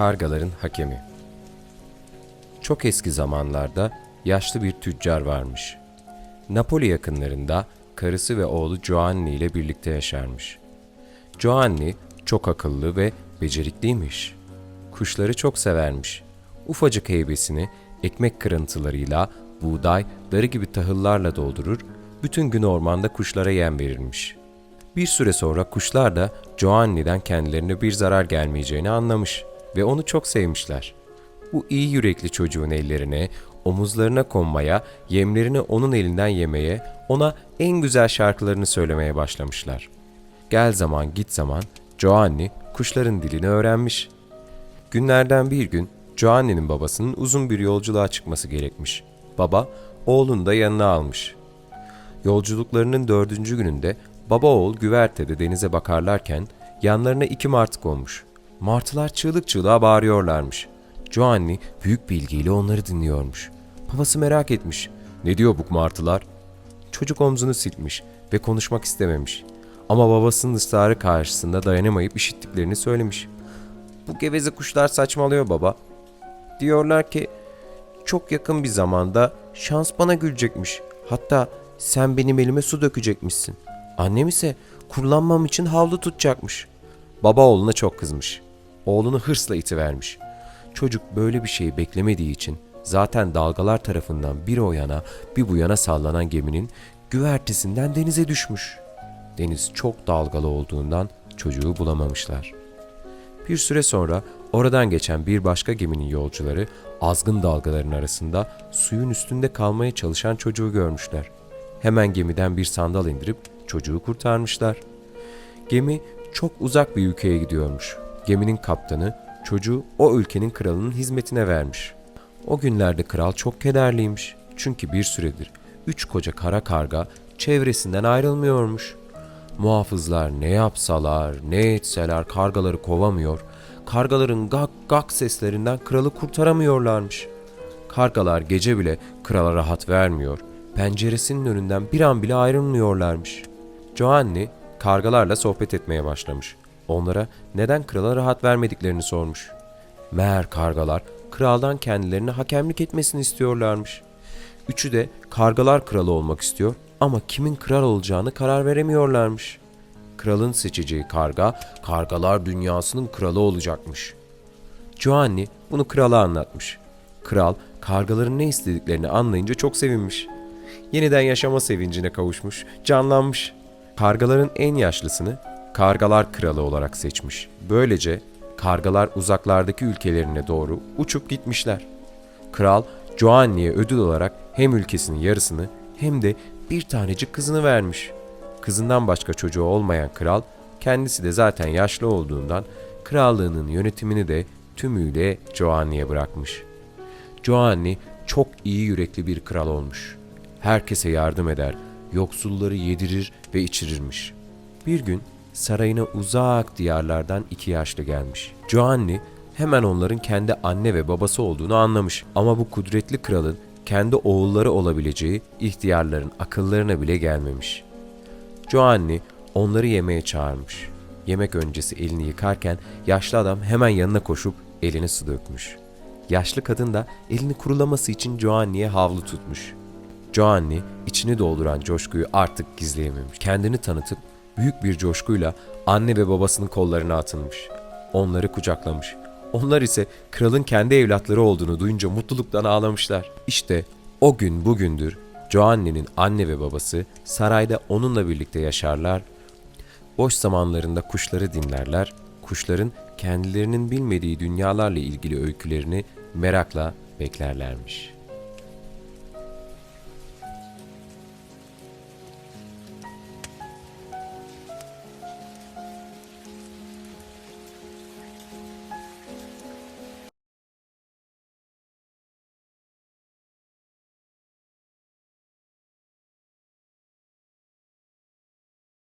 Kargaların Hakemi Çok eski zamanlarda yaşlı bir tüccar varmış. Napoli yakınlarında karısı ve oğlu Giovanni ile birlikte yaşarmış. Giovanni çok akıllı ve becerikliymiş. Kuşları çok severmiş. Ufacık heybesini ekmek kırıntılarıyla, buğday, darı gibi tahıllarla doldurur, bütün gün ormanda kuşlara yem verirmiş. Bir süre sonra kuşlar da Giovanni'den kendilerine bir zarar gelmeyeceğini anlamış ve onu çok sevmişler. Bu iyi yürekli çocuğun ellerine, omuzlarına konmaya, yemlerini onun elinden yemeye, ona en güzel şarkılarını söylemeye başlamışlar. Gel zaman git zaman Giovanni kuşların dilini öğrenmiş. Günlerden bir gün Giovanni'nin babasının uzun bir yolculuğa çıkması gerekmiş. Baba oğlunu da yanına almış. Yolculuklarının dördüncü gününde baba oğul güvertede denize bakarlarken yanlarına iki martı konmuş. Martılar çığlık çığlığa bağırıyorlarmış. Giovanni büyük bir ilgiyle onları dinliyormuş. Babası merak etmiş. Ne diyor bu martılar? Çocuk omzunu silmiş ve konuşmak istememiş. Ama babasının ısrarı karşısında dayanamayıp işittiklerini söylemiş. Bu geveze kuşlar saçmalıyor baba. Diyorlar ki çok yakın bir zamanda şans bana gülecekmiş. Hatta sen benim elime su dökecekmişsin. Annem ise kullanmam için havlu tutacakmış. Baba oğluna çok kızmış. Oğlunu hırsla itivermiş. Çocuk böyle bir şeyi beklemediği için zaten dalgalar tarafından bir o yana bir bu yana sallanan geminin güvertesinden denize düşmüş. Deniz çok dalgalı olduğundan çocuğu bulamamışlar. Bir süre sonra oradan geçen bir başka geminin yolcuları azgın dalgaların arasında suyun üstünde kalmaya çalışan çocuğu görmüşler. Hemen gemiden bir sandal indirip çocuğu kurtarmışlar. Gemi çok uzak bir ülkeye gidiyormuş. Geminin kaptanı çocuğu o ülkenin kralının hizmetine vermiş. O günlerde kral çok kederliymiş. Çünkü bir süredir üç koca kara karga çevresinden ayrılmıyormuş. Muhafızlar ne yapsalar, ne etseler kargaları kovamıyor. Kargaların gak gak seslerinden kralı kurtaramıyorlarmış. Kargalar gece bile krala rahat vermiyor. Penceresinin önünden bir an bile ayrılmıyorlarmış. Giovanni kargalarla sohbet etmeye başlamış. Onlara neden krala rahat vermediklerini sormuş. Meğer kargalar kraldan kendilerine hakemlik etmesini istiyorlarmış. Üçü de kargalar kralı olmak istiyor ama kimin kral olacağını karar veremiyorlarmış. Kralın seçeceği karga, kargalar dünyasının kralı olacakmış. Giovanni bunu krala anlatmış. Kral, kargaların ne istediklerini anlayınca çok sevinmiş. Yeniden yaşama sevincine kavuşmuş, canlanmış. Kargaların en yaşlısını Kargalar Kralı olarak seçmiş. Böylece kargalar uzaklardaki ülkelerine doğru uçup gitmişler. Kral Giovanni'ye ödül olarak hem ülkesinin yarısını hem de bir tanecik kızını vermiş. Kızından başka çocuğu olmayan kral kendisi de zaten yaşlı olduğundan krallığının yönetimini de tümüyle Giovanni'ye bırakmış. Giovanni çok iyi yürekli bir kral olmuş. Herkese yardım eder, yoksulları yedirir ve içirirmiş. Bir gün sarayına uzak diyarlardan iki yaşlı gelmiş. Giovanni hemen onların kendi anne ve babası olduğunu anlamış. Ama bu kudretli kralın kendi oğulları olabileceği ihtiyarların akıllarına bile gelmemiş. Giovanni onları yemeğe çağırmış. Yemek öncesi elini yıkarken yaşlı adam hemen yanına koşup eline su dökmüş. Yaşlı kadın da elini kurulaması için Giovanni'ye havlu tutmuş. Giovanni içini dolduran coşkuyu artık gizleyememiş. Kendini tanıtıp büyük bir coşkuyla anne ve babasının kollarına atılmış. Onları kucaklamış. Onlar ise kralın kendi evlatları olduğunu duyunca mutluluktan ağlamışlar. İşte o gün bugündür Giovanni'nin anne ve babası sarayda onunla birlikte yaşarlar. Boş zamanlarında kuşları dinlerler. Kuşların kendilerinin bilmediği dünyalarla ilgili öykülerini merakla beklerlermiş.''